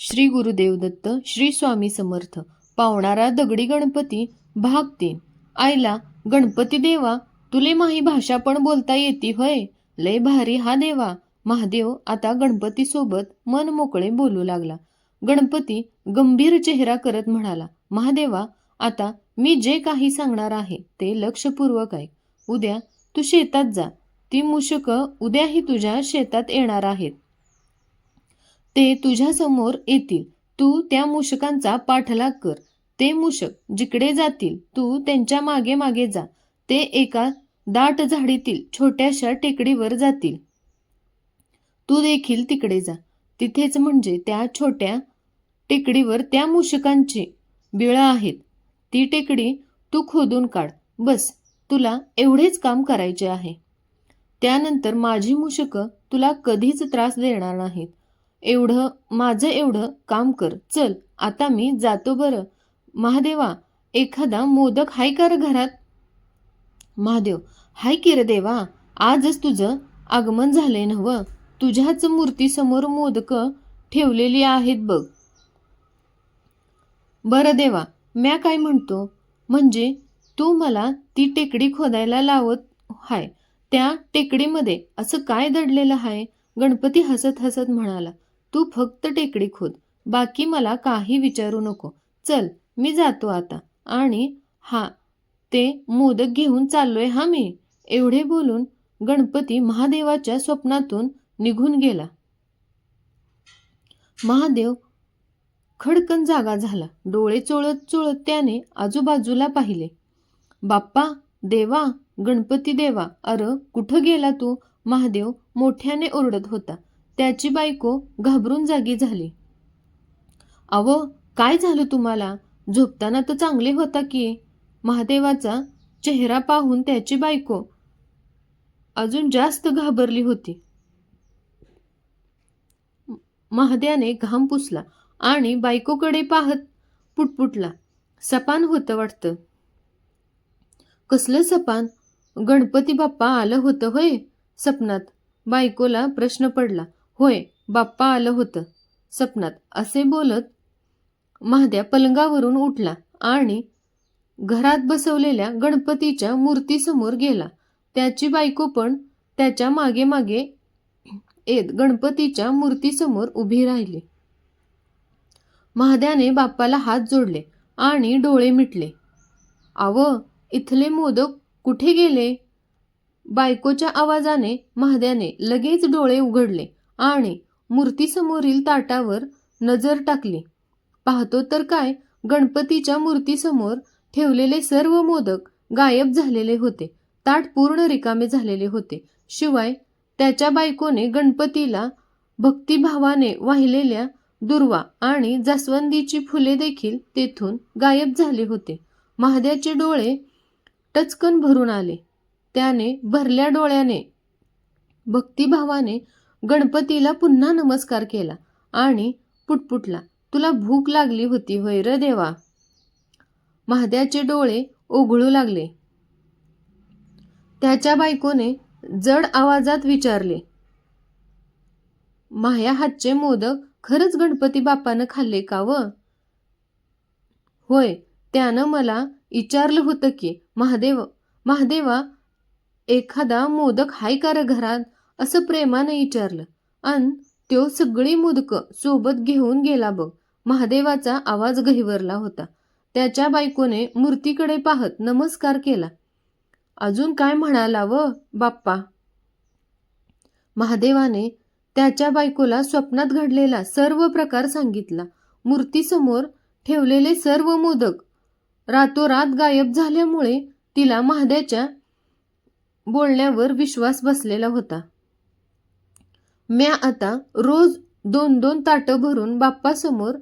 श्री गुरुदेव दत्त श्री स्वामी समर्थ पावणारा दगडी गणपती भाग तीन. आईला गणपती देवा तुले माही भाषा पण बोलता येते होय? लय भारी हा देवा. महादेव आता गणपती सोबत मन मोकळे बोलू लागला. गणपती गंभीर चेहरा करत म्हणाला महादेवा आता मी जे काही सांगणार आहे ते लक्षपूर्वक आहे उद्या तू शेतात जा. ती मुशक उद्याही तुझ्या शेतात येणार आहेत. ते तुझ्यासमोर येतील. तू त्या मूषकांचा पाठलाग कर. ते मूषक जिकडे जातील तू त्यांच्या मागे मागे जा. ते एका दाट झाडीतील छोट्याशा टेकडीवर जातील. तू देखील तिकडे जा. तिथेच म्हणजे त्या छोट्या टेकडीवर त्या मूषकांची बिळं आहेत. ती टेकडी तू खोदून काढ. बस तुला एवढेच काम करायचे आहे. त्यानंतर माझी मूषकं तुला कधीच त्रास देणार नाहीत. एवढं माझं एवढं काम कर चल आता मी जातो बरं. महादेवा एखादा मोदक हाय का घरात? महादेव हाय की रे देवा आजच तुझं आगमन झालंय नव्ह. तुझ्याच मूर्तीसमोर मोदक ठेवलेली आहेत बघ. बरं देवा म्या काय म्हणतो? म्हणजे तू मला ती टेकडी खोदायला लावत हाय. त्या टेकडीमध्ये असं काय दडलेलं आहे गणपती हसत हसत म्हणाला. तू फक्त टेकडी खोद. बाकी मला काही विचारू नको. चल मी जातो आता. आणि हा ते मोदक घेऊन चाललोय हा मी. एवढे बोलून गणपती महादेवाच्या स्वप्नातून निघून गेला. महादेव खडकन जागा झाला. डोळे चोळत चोळत त्याने आजूबाजूला पाहिले. बाप्पा देवा गणपती देवा अर कुठं गेला तू? महादेव मोठ्याने ओरडत होता. त्याची बायको घाबरून जागी झाली. अव काय झालं तुम्हाला? झोपताना तर चांगले होता की? महादेवाचा चेहरा पाहून त्याची बायको अजून जास्त घाबरली होती. महाद्याने घाम पुसला आणि बायकोकडे पाहत पुटपुटला सपान होतं वाटतं. कसलं सपान? गणपती बाप्पा आलं होतं होय? सपनात बायकोला प्रश्न पडला. होय बाप्पा आलं होतं. सपनात असे बोलत महाद्या पलंगावरून उठला आणि घरात बसवलेल्या गणपतीच्या मूर्तीसमोर गेला. त्याची बायको पण त्याच्यामागे मागे येत गणपतीच्या मूर्तीसमोर उभी राहिली. महाद्याने बाप्पाला हात जोडले आणि डोळे मिटले. आव इथले मोदक कुठे गेले? बायकोच्या आवाजाने महाद्याने लगेच डोळे उघडले. आणि मूर्तीसमोरील ताटावर नजर टाकली. पाहतो तर काय गणपतीच्या मूर्तीसमोर ठेवलेले सर्व मोदक गायब झालेले होते. ताट पूर्ण रिकामे झालेले होते. शिवाय त्याच्या बायकोने गणपतीला भक्तिभावाने वाहिलेल्या दुर्वा आणि जास्वंदीची फुले देखील तेथून गायब झाले होते. महाद्याचे डोळे टचकन भरून आले. त्याने भरल्या डोळ्याने भक्तिभावाने गणपतीला पुन्हा नमस्कार केला आणि पुटपुटला तुला भूक लागली होती होय र देवा. महाद्याचे डोळे ओघळू लागले. त्याच्या बायकोने जड आवाजात विचारले माया हातचे मोदक खरंच गणपती बाप्पानं खाल्ले का व? होय त्यानं मला विचारलं होतं की महादेव महादेवा एखादा मोदक हाय का र घरात? असं प्रेमानं विचारलं. अन त्यो सगळी मोदकं सोबत घेऊन गेला बघ. महादेवाचा आवाज गहिवरला होता. त्याच्या बायकोने मूर्तीकडे पाहत नमस्कार केला. अजून काय म्हणाला व बाप्पा? महादेवाने त्याच्या बायकोला स्वप्नात घडलेला सर्व प्रकार सांगितला. मूर्तीसमोर ठेवलेले सर्व मोदक रातोरात गायब झाल्यामुळे तिला महाद्याच्या बोलण्यावर विश्वास बसलेला होता. म्या आता रोज दोन दोन ताटं भरून बाप्पासमोर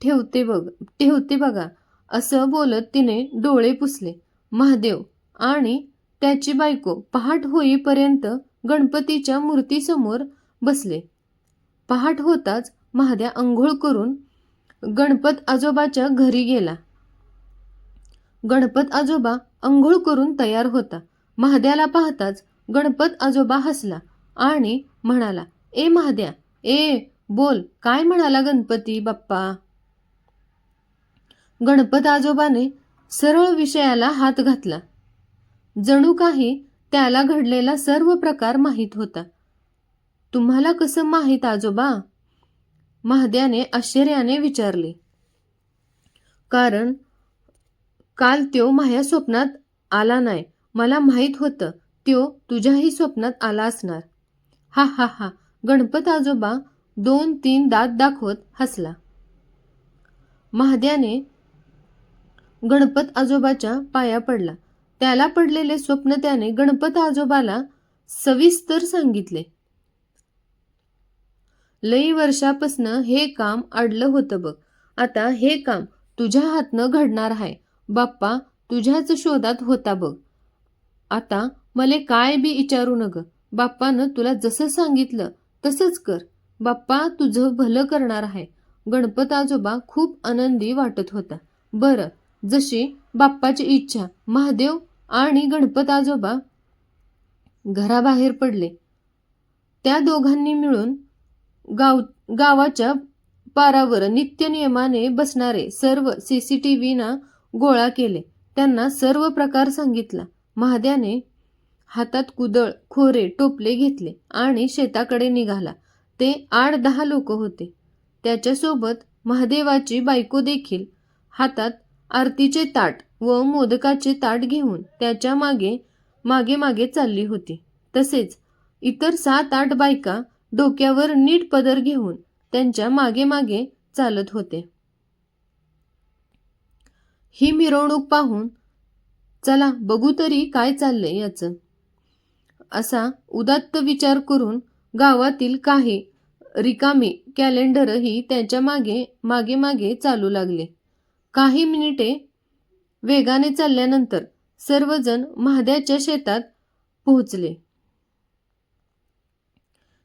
ठेवते बघ ठेवते बघा असं बोलत तिने डोळे पुसले. महादेव आणि त्याची बायको पहाट होईपर्यंत गणपतीच्या मूर्तीसमोर बसले. पहाट होताच महाद्या अंघोळ करून गणपत आजोबाच्या घरी गेला. गणपत आजोबा अंघोळ करून तयार होता. महाद्याला पाहताच गणपत आजोबा हसला आणि म्हणाला ए महाद्या ए बोल काय म्हणाला गणपती बाप्पा? गणपत आजोबाने सरळ विषयाला हात घातला. जणू काही त्याला घडलेला सर्व प्रकार माहीत होता. तुम्हाला कसं माहीत आजोबा? महाद्याने आश्चर्याने विचारले. कारण काल त्यो माझ्या स्वप्नात आला नाही. मला माहीत होतं त्यो तुझ्याही स्वप्नात आला असणार. हा हा हा गणपत आजोबा दोन तीन दात दाखवत हसला. महाद्याने गणपत आजोबाच्या पाया पडला. त्याला पडलेले स्वप्न त्याने गणपत आजोबाला सविस्तर सांगितले. लई वर्षापासनं हे काम अडलं होतं बघ. आता हे काम तुझ्या हातनं घडणार आहे बाप्पा तुझ्याच शोधात होता बघ. आता मले काय बी विचारू नग? बाप्पानं तुला जसं सांगितलं तसंच कर. बाप्पा तुझं भलं करणार आहे. गणपत आजोबा खूप आनंदी वाटत होता. बरं जशी बाप्पाची इच्छा महादेव आणि गणपत आजोबा घराबाहेर पडले. त्या दोघांनी मिळून गाव गावाच्या पारावर नित्यनियमाने बसणारे सर्व सी सी टी व्हीना गोळा केले. त्यांना सर्व प्रकार सांगितला. महाद्याने हातात कुदळ खोरे टोपले घेतले आणि शेताकडे निघाला. ते आठ दहा लोक होते. त्याच्यासोबत महादेवाची बायको देखील. हातात आरतीचे ताट व मोदकाचे ताट घेऊन त्याच्यामागे मागे मागे चालली होती. तसेच इतर सात आठ बायका डोक्यावर नीट पदर घेऊन त्यांच्या मागे मागे चालत होते. ही मिरवणूक पाहून चला बघू तरी काय चाललंय याचं. असा उदात्त विचार करून गावातील काही रिकामी कॅलेंडरही त्यांच्या मागे मागे मागे चालू लागले. काही मिनिटे वेगाने चालल्यानंतर सर्वजण महाद्याच्या शेतात पोहोचले.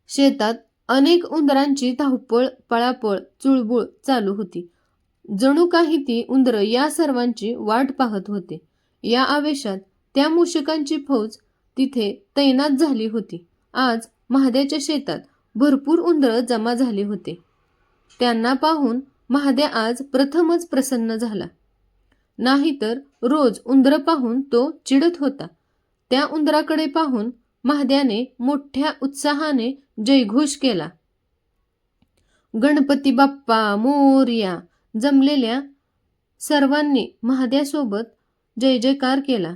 शेतात अनेक उंदरांची धावपळ पळापळ चुळबुळ चालू होती. जणू काही ती उंदरं या सर्वांची वाट पाहत होते. या आवेशात त्या मूषकांची फौज तिथे तैनात झाली होती. आज महाद्याच्या शेतात भरपूर उंदरं जमा झाले होते. त्यांना पाहून महाद्या आज प्रथमच प्रसन्न झाला. नाहीतर रोज उंदरं पाहून तो चिडत होता. त्या उंदराकडे पाहून महाद्याने मोठ्या उत्साहाने जयघोष केला. गणपती बाप्पा मोर्या जमलेल्या सर्वांनी महाद्यासोबत जय जयकार केला.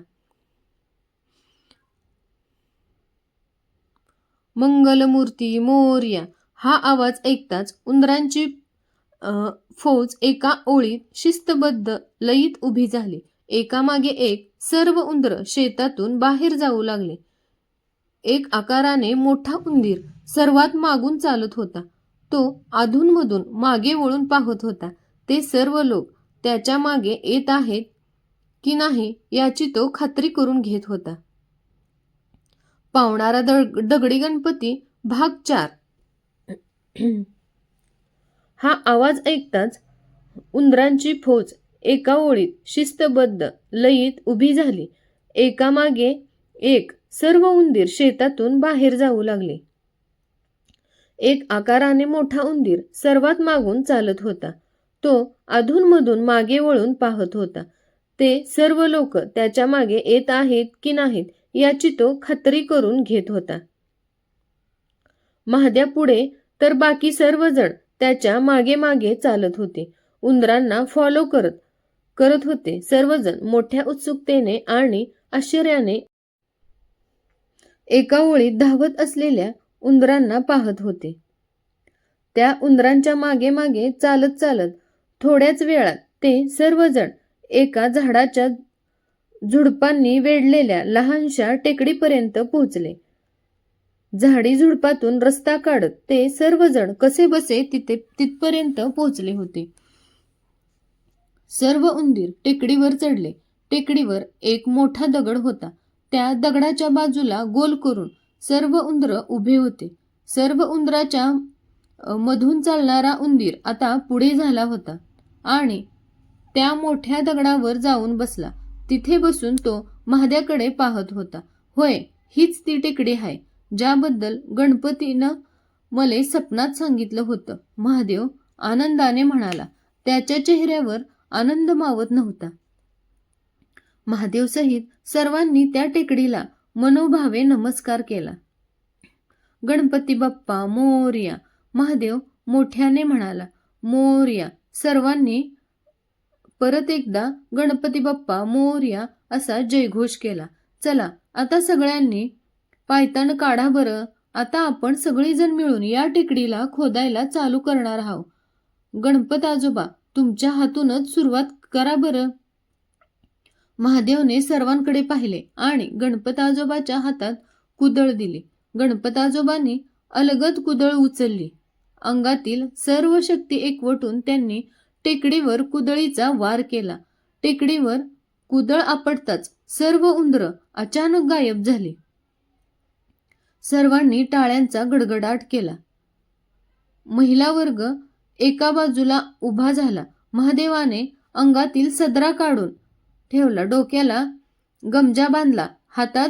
मंगलमूर्ती मोर्या हा आवाज ऐकताच उंदरांची फौज एका ओळीत शिस्तबद्ध लयीत उभी झाली. एकामागे एक सर्व उंदर शेतातून बाहेर जाऊ लागले. एक आकाराने मोठा उंदीर सर्वात मागून चालत होता. तो अधूनमधून मागे वळून पाहत होता. ते सर्व लोक त्याच्यामागे येत आहेत की नाही याची तो खात्री करून घेत होता. पावणारा दग दगडी गणपती भाग चार. हा आवाज ऐकताच उंदरांची फौज एका ओळीत शिस्तबद्ध लयीत उभी झाली. एकामागे एक सर्व उंदीर शेतातून बाहेर जाऊ लागले. एक आकाराने मोठा उंदीर सर्वात मागून चालत होता. तो अधूनमधून मागे वळून पाहत होता. ते सर्व लोक त्याच्यामागे येत आहेत की नाहीत याची तो खात्री करून घेत होता. महाद्या पुढे तर बाकी सर्वजण त्याच्यामागे मागे चालत होते. उंदरांना फॉलो करत करत होते. सर्वजण मोठ्या उत्सुकतेने आणि आश्चर्याने एका ओळीत धावत असलेल्या उंदरांना पाहत होते. त्या उंदरांच्या मागे मागे चालत चालत थोड्याच वेळात ते सर्वजण एका झाडाच्या झुडपांनी वेढलेल्या लहानशा टेकडीपर्यंत पोहोचले. झाडी झुडपातून रस्ता काढत ते सर्वजण कसे बसे तिथे तिथपर्यंत पोहोचले होते. सर्व उंदीर टेकडीवर चढले. टेकडीवर एक मोठा दगड होता. त्या दगडाच्या बाजूला गोल करून सर्व उंदर उभे होते. सर्व उंदराच्या मधून चालणारा उंदीर आता पुढे झाला होता आणि त्या मोठ्या दगडावर जाऊन बसला. तिथे बसून तो महाद्याकडे पाहत होता. होय हीच ती टेकडी आहे ज्याबद्दल गणपतीनं मले सपनात सांगितलं होतं. महादेव आनंदाने म्हणाला त्याच्या चेहऱ्यावर आनंद मावत नव्हता. महादेव सहित सर्वांनी त्या टेकडीला मनोभावे नमस्कार केला. गणपती बाप्पा मोर्या महादेव मोठ्याने म्हणाला मोर्या सर्वांनी परत एकदा गणपती बाप्पा मोर्या असा जयघोष केला. चला आता सगळ्यांनी पायतान काढा बरं. आता आपण सगळीजण मिळून या टेकडीला खोदायला चालू करणार आहोत. गणपत आजोबा तुमच्या हातूनच सुरुवात करा बरं. महादेवने सर्वांकडे पाहिले आणि गणपत आजोबाच्या हातात कुदळ दिली. गणपत आजोबांनी अलगद कुदळ उचलली. अंगातील सर्व शक्ती एकवटून त्यांनी टेकडीवर कुदळीचा वार केला. टेकडीवर कुदळ आपटताच सर्व उंदरं अचानक गायब झाली. सर्वांनी टाळ्यांचा गडगडाट केला. महिला वर्ग एका बाजूला उभा झाला. महादेवाने अंगातील सदरा काढून ठेवला. डोक्याला गमजा बांधला. हातात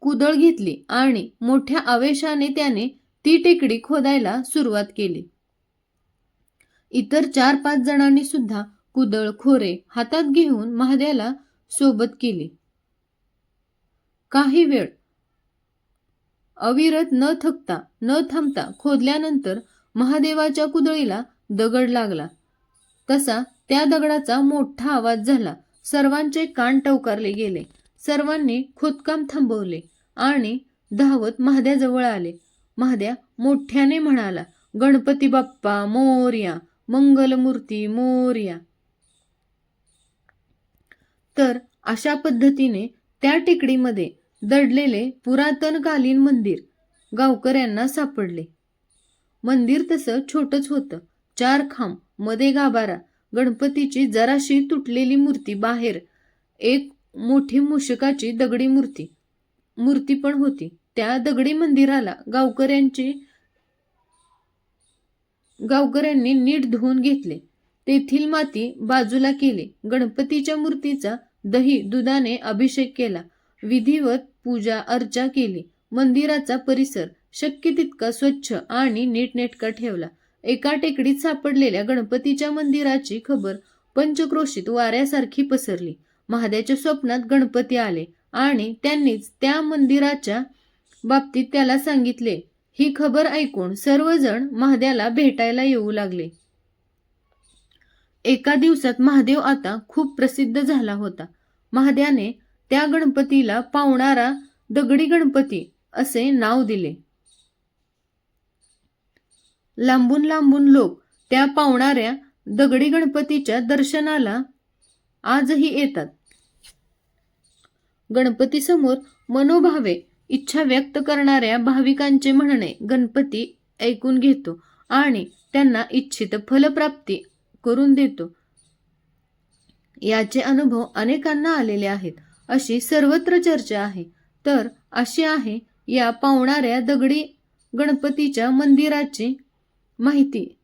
कुदळ घेतली आणि मोठ्या आवेशाने त्याने ती टेकडी खोदायला सुरुवात केली. इतर चार पाच जणांनी सुद्धा कुदळ खोरे हातात घेऊन महाद्याला सोबत केली. काही वेळ अविरत न थकता न थांबता खोदल्यानंतर महादेवाच्या कुदळीला दगड लागला. तसा त्या दगडाचा मोठा आवाज झाला. सर्वांचे कान टवकारले गेले. सर्वांनी खोदकाम थांबवले आणि धावत महाद्याजवळ आले. महाद्या मोठ्याने म्हणाला गणपती बाप्पा मोर्या मंगलमूर्ती मोर्या. तर अशा पद्धतीने त्या टेकडीमध्ये दडलेले पुरातनकालीन मंदिर गावकऱ्यांना सापडले. मंदिर तसं छोटच होतं. चार खांबमध्ये गाभारा गणपतीची जराशी तुटलेली मूर्ती बाहेर एक मोठी मूषकाची दगडी मूर्ती. मूर्ती पण होती. त्या दगडी मंदिराला गावकऱ्यांची गावकऱ्यांनी नीट धुवून घेतले. तेथील माती बाजूला केली. गणपतीच्या मूर्तीचा दही दुधाने अभिषेक केला. विधिवत पूजा अर्चा केली. मंदिराचा परिसर शक्य तितका स्वच्छ आणि नीटनेटका ठेवला. एका टेकडीत सापडलेल्या गणपतीच्या मंदिराची खबर पंचक्रोशीत वाऱ्यासारखी पसरली. महाद्याच्या स्वप्नात गणपती आले आणि त्यांनीच त्या मंदिराच्या बाबतीत त्याला सांगितले. ही खबर ऐकून सर्वजण महाद्याला भेटायला येऊ लागले. एका दिवसात महादेव आता खूप प्रसिद्ध झाला होता. महाद्याने त्या गणपतीला पावणारा दगडी गणपती असे नाव दिले. लांबून लांबून लोक त्या पावणाऱ्या दगडी गणपतीच्या दर्शनाला आजही येतात. गणपतीसमोर मनोभावे इच्छा व्यक्त करणाऱ्या भाविकांचे म्हणणे गणपती ऐकून घेतो आणि त्यांना इच्छित फलप्राप्ती करून देतो. याचे अनुभव अनेकांना आलेले आहेत. अशी सर्वत्र चर्चा आहे. तर अशी आहे या पावणाऱ्या दगडी गणपतीच्या मंदिराची माहिती.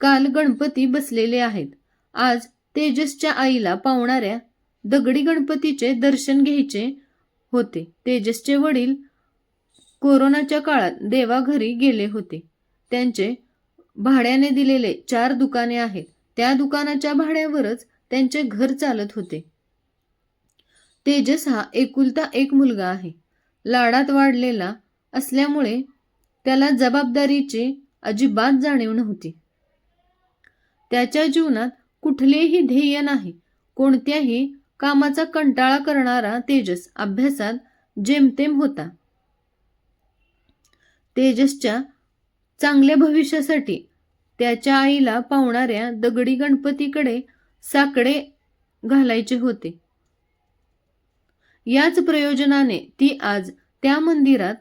काल गणपती बसलेले आहेत. आज तेजसच्या आईला पावणाऱ्या दगडी गणपतीचे दर्शन घ्यायचे होते. तेजसचे वडील कोरोनाच्या काळात देवाघरी गेले होते. त्यांचे भाड्याने दिलेले चार दुकाने आहेत. त्या दुकानाच्या भाड्यावरच त्यांचे घर चालत होते. तेजस हा एकुलता एक मुलगा आहे. लाडात वाढलेला असल्यामुळे त्याला जबाबदारीची अजिबात जाणीव नव्हती. त्याच्या जीवनात कुठलेही ध्येय नाही. कोणत्याही कामाचा कंटाळा करणारा तेजस अभ्यासात जेमतेम होता. तेजसच्या चांगल्या भविष्यासाठी त्याच्या आईला पावणाऱ्या दगडी गणपतीकडे साकडे घालायचे होते. याच प्रयोजनाने ती आज त्या मंदिरात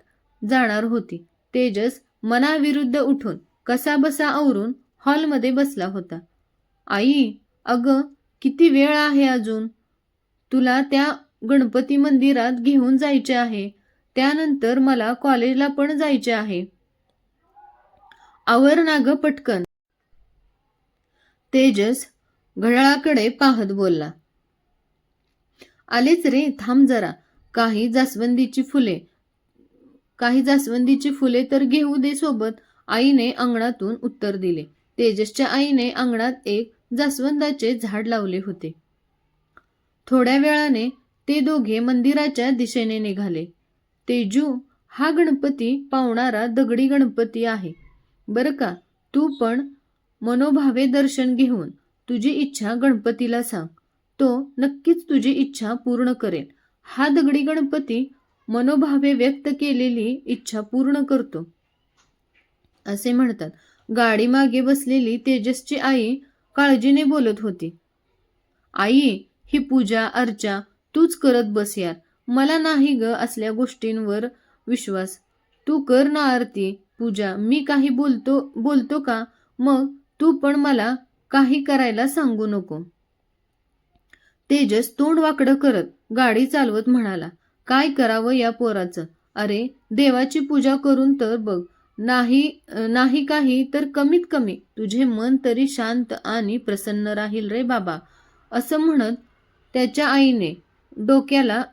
जाणार होती. तेजस मनाविरुद्ध उठून कसाबसा आवरून हॉलमध्ये बसला होता. आई अगं किती वेळ आहे अजून? तुला त्या गणपती मंदिरात घेऊन जायचे आहे. त्यानंतर मला कॉलेजला पण जायचे आहे. आवर नाग पटकन. तेजस घड्याळाकडे पाहत बोलला. आलेच रे थांब जरा. काही जास्वंदीची फुले. काही जास्वंदीची फुले तर घेऊ दे सोबत. आईने अंगणातून उत्तर दिले. तेजसच्या आईने अंगणात एक जास्वंदाचे झाड लावले होते. थोड्या वेळाने ते दोघे मंदिराच्या दिशेने निघाले. तेजू हा गणपती पावणारा दगडी गणपती आहे. बरं का? तू पण मनोभावे दर्शन घेऊन तुझी इच्छा गणपतीला सांग. तो नक्कीच तुझी इच्छा पूर्ण करेल. हा दगडी गणपती मनोभावे व्यक्त केलेली इच्छा पूर्ण करतो. असे म्हणतात. गाडी मागे बसलेली तेजसची आई काळजीने बोलत होती. आई ही पूजा अर्चा तूच करत बस यार मला नाही ग असल्या गोष्टींवर विश्वास. तू कर ना आरती पूजा. मी काही बोलतो बोलतो का? मग तू पण मला काही करायला सांगू नको. तेजस तोंड वाकडं करत गाडी चालवत म्हणाला काय करावं या पोराचं? अरे देवाची पूजा करून तर बघ. नाही नाही काही तर कमीत कमी. तुझे मन तरी शांत आणि प्रसन्न राहील रे बाबा. असं म्हणत त्याच्या आईने डोक्याला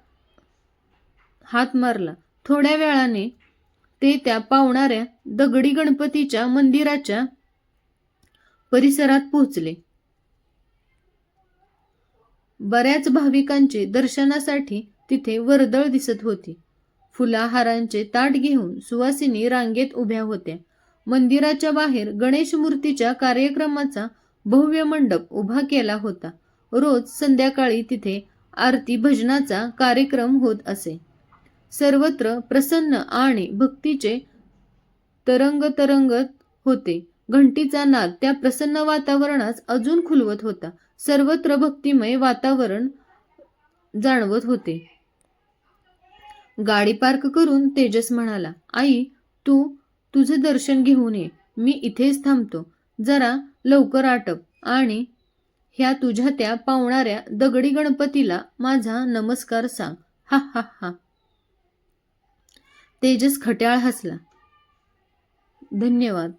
हात मारला. थोड्या वेळाने ते त्या पावणाऱ्या दगडी गणपतीच्या मंदिराच्या परिसरात पोहोचले. बऱ्याच भाविकांचे दर्शनासाठी तिथे वर्दळ दिसत होती. फुलाहारांचे ताट घेऊन सुवासिनी रांगेत उभ्या होत्या. मंदिराच्या बाहेर गणेश मूर्तीच्या कार्यक्रमाचा भव्य मंडप उभा केला होता. रोज संध्याकाळी तिथे आरती भजनाचा कार्यक्रम होत असे. सर्वत्र प्रसन्न आणि भक्तीचे तरंग तरंगत होते. घंटीचा नाद त्या प्रसन्न वातावरणास अजून खुलवत होता. सर्वत्र भक्तिमय वातावरण जाणवत होते. गाडी पार्क करून तेजस म्हणाला आई तू तुझे दर्शन घेऊन ये. मी इथेच थांबतो. जरा लवकर आटप आणि ह्या तुझ्या त्या पावणाऱ्या दगडी गणपतीला माझा नमस्कार सांग. हा हा हा. तेजस खट्याळ हसला. धन्यवाद.